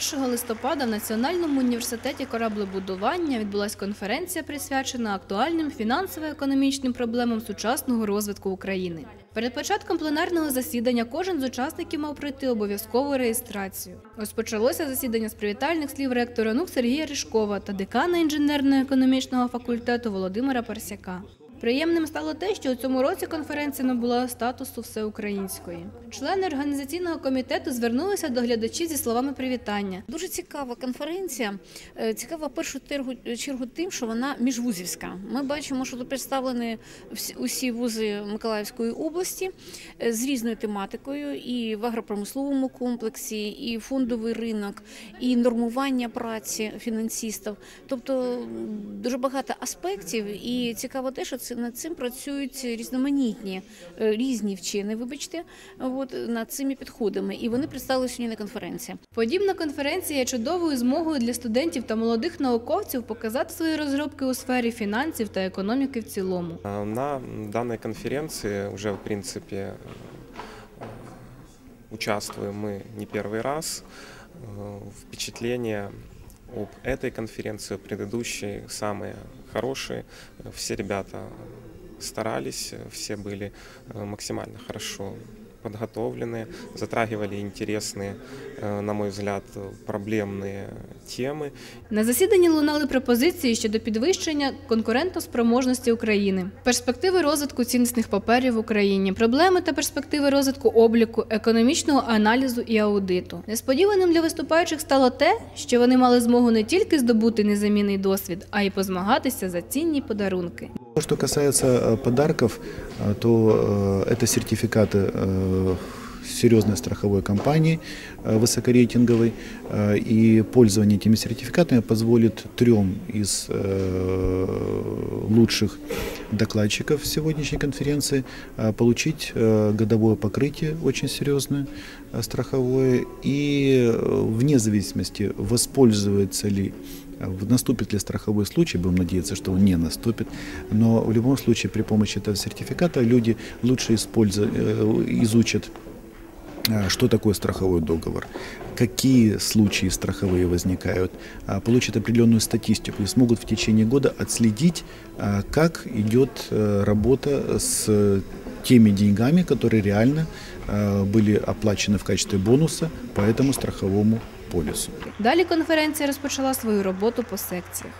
1 листопада в Національному університеті кораблебудування відбулася конференція, присвячена актуальним фінансово-економічним проблемам сучасного розвитку України. Перед початком пленарного засідання кожен з учасників мав пройти обов'язкову реєстрацію. Розпочалося засідання з привітальних слів ректора НУК Сергія Ришкова та декана інженерно-економічного факультету Володимира Парсяка. Приємним стало те, що у цьому році конференція набула статусу всеукраїнської. Члени організаційного комітету звернулися до глядачів зі словами привітання. Дуже цікава конференція. Е, Цікава в першу чергу, тим, що вона міжвузівська. Ми бачимо, що тут представлені усі вузи Миколаївської області е, з різною тематикою, і в агропромисловому комплексі, і фондовий ринок, і нормування праці фінансистів. Тобто дуже багато аспектів, і цікаво те, що це над цим працюють різноманітні е, різні вчені, вибачте, от над цими підходами. І вони представили сьогодні на конференції. Подібна конференція є чудовою змогою для студентів та молодих науковців показати свої розробки у сфері фінансів та економіки в цілому. А На данной конференции уже, в принципе, э, участвуем мы не первый раз. Э, Впечатления об этой конференции, о предыдущей, самые хорошие. Все ребята старались, все были э, максимально хорошо подготовлены, затрагивали интересные, э, на мой взгляд, проблемные темы. На засіданні лунали пропозиції щодо підвищення конкурентоспроможності України, перспективи розвитку цінностних паперів в Україні, проблеми та перспективи розвитку обліку, економічного аналізу і аудиту. Несподіваним для виступаючих стало те, що вони мали змогу не тільки здобути незамінний досвід, а й позмагатися за цінні подарунки. Что касается э, подарков, э, то э, это сертификаты серьезной страховой компании высокорейтинговой, и пользование этими сертификатами позволит трем из лучших докладчиков сегодняшней конференции получить годовое покрытие очень серьезное страховое. И вне зависимости воспользуется ли Наступит ли страховой случай, будем надеяться, что он не наступит, но в любом случае при помощи этого сертификата люди лучше используют, изучат, э, что такое страховой договор, какие случаи страховые возникают, а, получат определенную статистику и смогут в течение года отследить, как идет э, работа с теми деньгами, которые реально э, были оплачены в качестве бонуса по этому страховому полису. Далі конференція розпочала свою роботу по секціях.